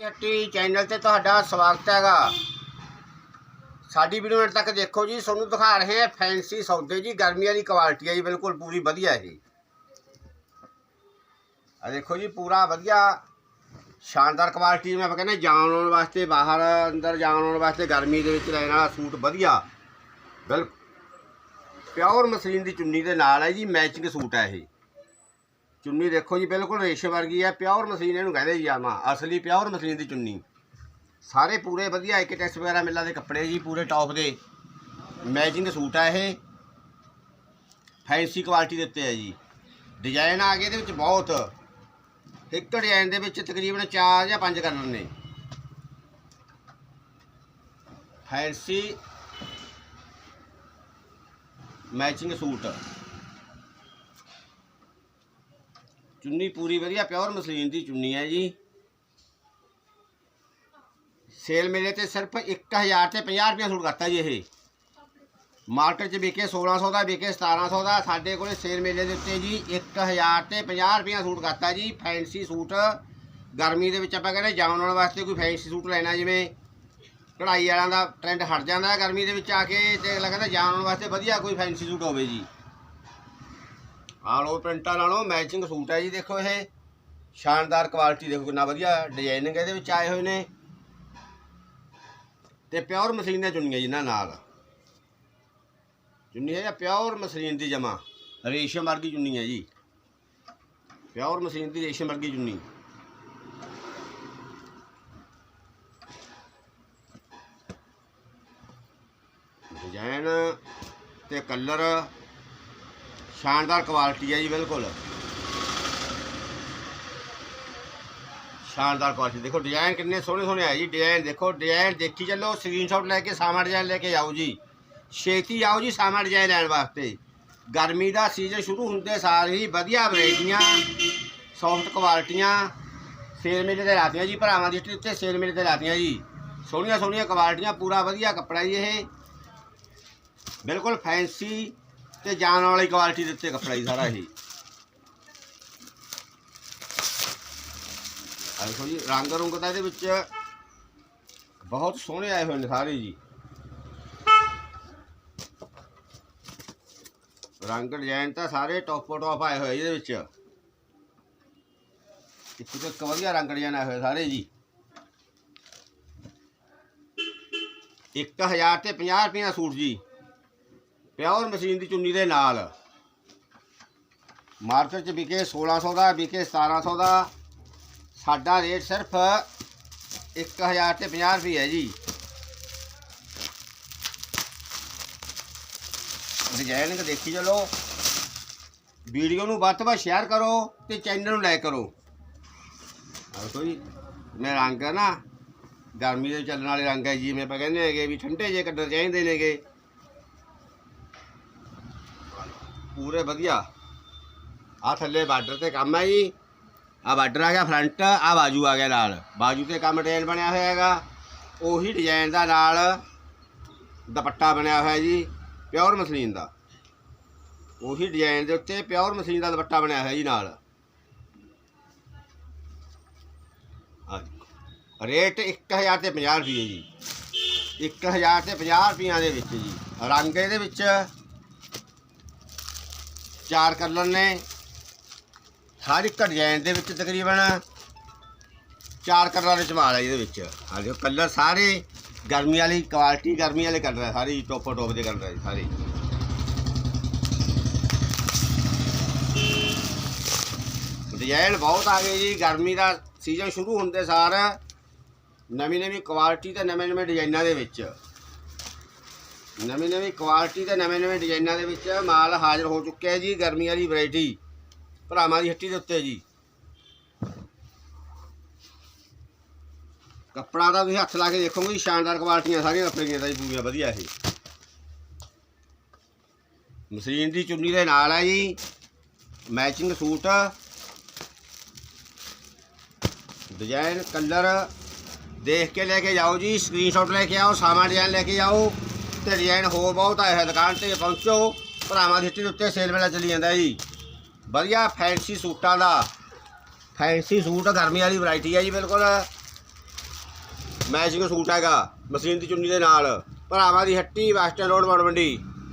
ਹੱਟੀ ਚੈਨਲ ਤੇ ਤੁਹਾਡਾ ਸਵਾਗਤ ਹੈਗਾ। ਸਾਡੀ ਵੀਡੀਓ ਅੰਤ ਤੱਕ ਦੇਖੋ ਜੀ, ਤੁਹਾਨੂੰ ਦਿਖਾ ਰਹੇ ਹਾਂ ਫੈਂਸੀ ਸੌਦੇ ਜੀ, ਗਰਮੀਆਂ ਦੀ ਕੁਆਲਿਟੀ ਹੈ ਜੀ, ਬਿਲਕੁਲ ਪੂਰੀ ਵਧੀਆ ਇਹ। ਆ ਦੇਖੋ ਜੀ, ਪੂਰਾ ਵਧੀਆ, ਸ਼ਾਨਦਾਰ ਕੁਆਲਿਟੀ ਜਿਵੇਂ ਆਪਾਂ ਕਹਿੰਦੇ ਜਾਣ ਆਉਣ ਵਾਸਤੇ ਬਾਹਰ, ਅੰਦਰ ਜਾਣ ਆਉਣ ਵਾਸਤੇ ਗਰਮੀ ਦੇ ਵਿੱਚ ਲੈਣ ਵਾਲਾ ਸੂਟ ਵਧੀਆ। ਬਿਲਕੁਲ ਪਿਓਰ ਮਸਲੀਨ ਦੀ ਚੁੰਨੀ ਦੇ ਨਾਲ ਹੈ ਜੀ ਮੈਚਿੰਗ ਸੂਟ ਹੈ ਇਹ। ਚੁੰਨੀ ਦੇਖੋ ਜੀ, ਬਿਲਕੁਲ ਰੇਸ਼ਮ ਵਰਗੀ ਹੈ ਪਿਓਰ ਮਸ਼ੀਨ ਇਹਨੂੰ ਕਹਿੰਦੇ ਜੀ ਆਮਾ ਅਸਲੀ ਪਿਓਰ ਮਸ਼ੀਨ ਦੀ ਚੁੰਨੀ। ਸਾਰੇ ਪੂਰੇ ਵਧੀਆ, ਇੱਕ ਟੈਕਸ ਵਗੈਰਾ ਮਿਲਾਂ ਦੇ ਕੱਪੜੇ ਜੀ, ਪੂਰੇ ਟੌਪ ਦੇ। ਮੈਚਿੰਗ ਸੂਟ ਆ ਇਹ। ਫੈਂਸੀ ਕੁਆਲਿਟੀ ਦੇ ਉੱਤੇ ਹੈ ਜੀ। ਡਿਜ਼ਾਈਨ ਆ ਗਏ ਇਹਦੇ ਵਿੱਚ ਬਹੁਤ। ਇੱਕ ਡਿਜ਼ਾਈਨ ਦੇ ਵਿੱਚ ਤਕਰੀਬਨ 4 ਜਾਂ 5 ਕਲਰ ਨੇ। Fancy matching suit. ਚੁੰਨੀ ਪੂਰੀ ਵਧੀਆ ਪਿਓਰ ਮਸਲੀਨ ਦੀ ਚੁੰਨੀ ਹੈ ਜੀ। ਸੇਲ ਮੇਲੇ ਤੇ ਸਿਰਫ 1000 ਤੇ 50 ਰੁਪਏ ਸੂਟ ਕਰਤਾ ਜੀ ਇਹ। ਮਾਰਕੀਟ 'ਚ ਵਿਕੇ 1600 ਦਾ, ਵਿਕੇ 1700 ਦਾ, ਸਾਡੇ ਕੋਲੇ ਸੇਲ ਮੇਲੇ ਦੇ ਉੱਤੇ ਜੀ 1000 ਤੇ 50 ਰੁਪਏ ਸੂਟ ਕਰਤਾ ਜੀ, ਫੈਂਸੀ ਸੂਟ। ਗਰਮੀ ਦੇ ਵਿੱਚ ਆਪਾਂ ਕਹਿੰਦੇ ਜਾਣ ਆਉਣ ਵਾਸਤੇ ਕੋਈ ਫੈਂਸੀ ਸੂਟ ਲੈਣਾ ਜਿਵੇਂ ਕਢਾਈ ਵਾਲਿਆਂ ਦਾ ਟ੍ਰੈਂਡ ਹਟ ਜਾਂਦਾ ਗਰਮੀ ਦੇ ਵਿੱਚ ਆ ਕੇ ਤੇ ਲੱਗਦਾ ਜਾਣ ਆਉਣ ਵਾਸਤੇ ਵਧੀਆ ਕੋਈ ਫੈਂਸੀ ਸੂਟ ਹੋਵੇ ਜੀ। ਆਲੋ ਪ੍ਰਿੰਟਾਂ ਨਾਲੋਂ ਮੈਚਿੰਗ ਸੂਟ ਹੈ ਜੀ ਦੇਖੋ ਇਹ। ਸ਼ਾਨਦਾਰ ਕੁਆਲਿਟੀ ਦੇਖੋ ਕਿੰਨਾ ਵਧੀਆ ਡਿਜ਼ਾਈਨਿੰਗ ਇਹਦੇ ਵਿੱਚ ਆਏ ਹੋਏ ਨੇ। ਤੇ ਪਿਓਰ ਮਸਲੀਨ ਦੀਆਂ ਚੁੰਨੀਆਂ ਜੀ ਜਿਨ੍ਹਾਂ ਨਾਲ। ਚੁੰਨੀ ਹੈ ਪਿਓਰ ਮਸਲੀਨ ਦੀ ਜਮਾ ਰੇਸ਼ਮ ਵਰਗੀ ਚੁੰਨੀ ਹੈ ਜੀ। ਪਿਓਰ ਮਸਲੀਨ ਦੀ ਰੇਸ਼ਮ ਵਰਗੀ ਚੁੰਨੀ। ਡਿਜ਼ਾਈਨ ਤੇ ਕਲਰ ਸ਼ਾਨਦਾਰ ਕੁਆਲਿਟੀ ਹੈ ਜੀ, ਬਿਲਕੁਲ। ਸ਼ਾਨਦਾਰ ਕੁਆਲਿਟੀ ਦੇਖੋ ਡਿਜ਼ਾਈਨ ਕਿੰਨੇ ਸੋਹਣੇ ਸੋਹਣੇ ਆਏ ਜੀ ਡਿਜ਼ਾਈਨ ਦੇਖੋ ਡਿਜ਼ਾਈਨ ਦੇਖੀ ਚੱਲੋ ਸਕਰੀਨਸ਼ਾਟ ਲੈ ਕੇ ਸਾਮਾ ਡਿਜ਼ਾਈਨ ਲੈ ਕੇ ਆਓ ਜੀ। ਛੇਤੀ ਆਓ ਜੀ ਸਾਮਾ ਡਿਜ਼ਾਈਨ ਲੈਣ ਵਾਸਤੇ। ਗਰਮੀ ਦਾ ਸੀਜ਼ਨ ਸ਼ੁਰੂ ਹੁੰਦੇ ਸਾਰ ਹੀ ਵਧੀਆ ਵੈਰਾਈਟੀਆਂ ਸੌਫਟ ਕੁਆਲਿਟੀਆਂ ਸੇਲ ਮੇਲੇ ਤੇ ਲਾਤੀਆਂ ਜੀ, ਭਰਾਵਾਂ ਦੀ ਉੱਤੇ ਸੇਲ ਮੇਲੇ ਤੇ ਲਾਤੀਆਂ ਜੀ। ਸੋਹਣੀਆਂ ਸੋਹਣੀਆਂ ਕੁਆਲਿਟੀਆਂ ਪੂਰਾ ਵਧੀਆ ਕੱਪੜਾ ਜੀ ਇਹ। ਬਿਲਕੁਲ ਫੈਂਸੀ ਤੇ ਜਾਣ ਵਾਲੀ ਕੁਆਲਿਟੀ ਦੇ ਉੱਤੇ ਕੱਪੜਾ ਹੀ ਸਾਰਾ ਇਹ। ਆਹ ਦੇਖੋ ਜੀ, ਰੰਗ ਰੁੰਗ ਤਾਂ ਇਹਦੇ ਵਿੱਚ ਬਹੁਤ ਸੋਹਣੇ ਆਏ ਹੋਏ ਨੇ ਸਾਰੇ ਜੀ। ਰੰਗ ਡਿਜ਼ਾਈਨ ਤਾਂ ਸਾਰੇ ਟੌਪੋ ਟੌਪ ਆਏ ਹੋਏ ਇਹਦੇ ਵਿੱਚ। ਇੱਕ ਤੋਂ ਇੱਕ ਵਧੀਆ ਰੰਗ ਡਿਜ਼ਾਈਨ ਆਏ ਹੋਏ ਸਾਰੇ ਜੀ। 1000 ਤੇ 50 ਰੁਪਏ ਦਾ ਸੂਟ ਜੀ। ਪਿਓਰ ਮਸ਼ੀਨ ਦੀ ਚੁੰਨੀ ਦੇ ਨਾਲ। ਮਾਰਕੀਟ 'ਚ ਵਿਕੇ 1600 ਦਾ, ਵਿਕੇ 1700 ਦਾ। ਸਾਡਾ ਰੇਟ ਸਿਰਫ 1000 ਤੇ 50 ਰੁਪਏ ਹੈ ਜੀ। ਡਿਜ਼ਾਈਨਿੰਗ ਦੇਖੀ ਚਲੋ। ਵੀਡੀਓ ਨੂੰ ਵੱਧ ਤੋਂ ਵੱਧ ਸ਼ੇਅਰ ਕਰੋ ਤੇ ਚੈਨਲ ਨੂੰ ਲਾਈਕ ਕਰੋ। ਆਹ ਕੋਈ ਮੈਂ ਰੰਗ ਨਾ। ਗਰਮੀ ਦੇ ਚੱਲਣ ਵਾਲੇ ਰੰਗ ਹੈ ਜੀ ਮੈਂ ਆਪਾਂ ਕਹਿੰਦੇ ਹੈਗੇ ਵੀ ਠੰਡੇ ਜੇ ਕੱਢਣੇ ਚਾਹੀਦੇ ਨੇਗੇ। ਪੂਰੇ ਵਧੀਆ। ਆ ਥੱਲੇ ਬਾਰਡਰ ਤੇ ਕੰਮ ਹੈ ਜੀ। ਆ ਬਾਰਡਰ ਆ ਗਿਆ ਫਰੰਟ ਆ ਬਾਜੂ ਆ ਗਿਆ ਨਾਲ। ਬਾਜੂ ਤੇ ਕੰਮ ਡਿਜ਼ਾਈਨ ਬਣਿਆ ਹੋਇਆ ਹੈਗਾ। ਉਹੀ ਡਿਜ਼ਾਈਨ ਦਾ ਨਾਲ ਦੁਪੱਟਾ ਬਣਿਆ ਹੋਇਆ ਜੀ, ਪਿਓਰ ਮਸਲੀਨ ਦਾ। ਉਹੀ ਡਿਜ਼ਾਈਨ ਦੇ ਉੱਤੇ ਪਿਓਰ ਮਸਲੀਨ ਦਾ ਦੁਪੱਟਾ ਬਣਿਆ ਹੋਇਆ ਜੀ ਨਾਲ। ਆਹ ਦੇਖੋ। ਰੇਟ 1000 ਤੇ 50 ਰੁਪਏ ਜੀ। 1000 ਤੇ 50 ਰੁਪਈਆਂ ਦੇ ਵਿੱਚ ਜੀ। ਰੰਗ ਇਹਦੇ ਵਿੱਚ ਚਾਰ ਕਲਰ ਨੇ। ਹਰ ਇੱਕ ਡਿਜ਼ਾਈਨ ਦੇ ਵਿੱਚ ਤਕਰੀਬਨ ਚਾਰ ਕਲਰਾਂ ਦੇ ਚਮਾਲ ਹੈ ਇਹਦੇ ਵਿੱਚ। ਆ ਦੇਖੋ, ਕਲਰ ਸਾਰੇ ਗਰਮੀ ਵਾਲੀ ਕੁਆਲਿਟੀ ਗਰਮੀ ਵਾਲੇ ਕਲਰ ਹੈ, ਸਾਰੇ ਟੋਪੋ ਟੋਪ ਦੇ ਕਲਰ ਹੈ ਸਾਰੇ। ਡਿਜ਼ਾਈਨ ਬਹੁਤ ਆ ਗਏ ਜੀ, ਗਰਮੀ ਦਾ ਸੀਜ਼ਨ ਸ਼ੁਰੂ ਹੁੰਦੇ ਸਾਰ ਨਵੀਂ ਨਵੀਂ ਕੁਆਲਿਟੀ ਤੇ ਨਵੇਂ ਨਵੇਂ ਡਿਜ਼ਾਈਨਾਂ ਦੇ ਵਿੱਚ। ਨਵੀਂ ਨਵੀਂ ਕੁਆਲਿਟੀ ਤੇ ਨਵੇਂ ਨਵੇਂ ਡਿਜ਼ਾਈਨਾਂ ਦੇ ਵਿੱਚ ਮਾਲ ਹਾਜ਼ਰ ਹੋ ਚੁੱਕਿਆ ਹੈ ਜੀ, ਗਰਮੀ ਵਾਲੀ ਵੈਰਾਈਟੀ ਭਰਾਵਾਂ ਦੀ ਹੱਟੀ ਦੇ ਉੱਤੇ ਜੀ। ਕੱਪੜਾ ਦਾ ਤੁਸੀਂ ਹੱਥ ਲਾ ਕੇ ਦੇਖੋਗੇ ਜੀ, ਸ਼ਾਨਦਾਰ ਕੁਆਲਿਟੀਆਂ ਸਾਰੀਆਂ ਕੱਪੜੇ ਦੀਆਂ ਤਾਂ ਜੀ, ਪੂਰੀਆਂ ਵਧੀਆ ਇਹ। ਮਸ਼ੀਨ ਦੀ ਚੁੰਨੀ ਦੇ ਨਾਲ ਹੈ ਜੀ ਮੈਚਿੰਗ ਸੂਟ। ਡਿਜ਼ਾਈਨ ਕਲਰ ਦੇਖ ਕੇ ਲੈ ਕੇ ਜਾਓ ਜੀ ਸਕਰੀਨਸ਼ਾਟ ਲੈ ਕੇ ਆਓ, ਸਾਮਾਨ ਡਿਜ਼ਾਈਨ ਲੈ ਕੇ ਜਾਓ। ਤੇ ਡਿਜ਼ਾਈਨ ਹੋਰ ਬਹੁਤ ਆਏ ਹੈ, ਦੁਕਾਨ ਤੇ ਪਹੁੰਚੋ। ਭਰਾਵਾਂ ਦੀ ਹੱਟੀ ਦੇ ਉੱਤੇ ਸੇਲ ਮੇਲਾ ਚੱਲੀ ਜਾਂਦਾ ਜੀ। ਵਧੀਆ ਫੈਂਸੀ ਸੂਟਾਂ ਦਾ। ਫੈਂਸੀ ਸੂਟ, ਗਰਮੀ ਵਾਲੀ ਵੈਰਾਈਟੀ ਹੈ ਜੀ, ਬਿਲਕੁਲ। ਮੈਚਿੰਗ ਸੂਟ ਹੈਗਾ, ਮਸ਼ੀਨ ਦੀ ਚੁੰਨੀ ਦੇ ਨਾਲ। ਭਰਾਵਾਂ ਦੀ ਹੱਟੀ ਵੈਸਟਰਨ ਰੋਡ ਮੰਡੀ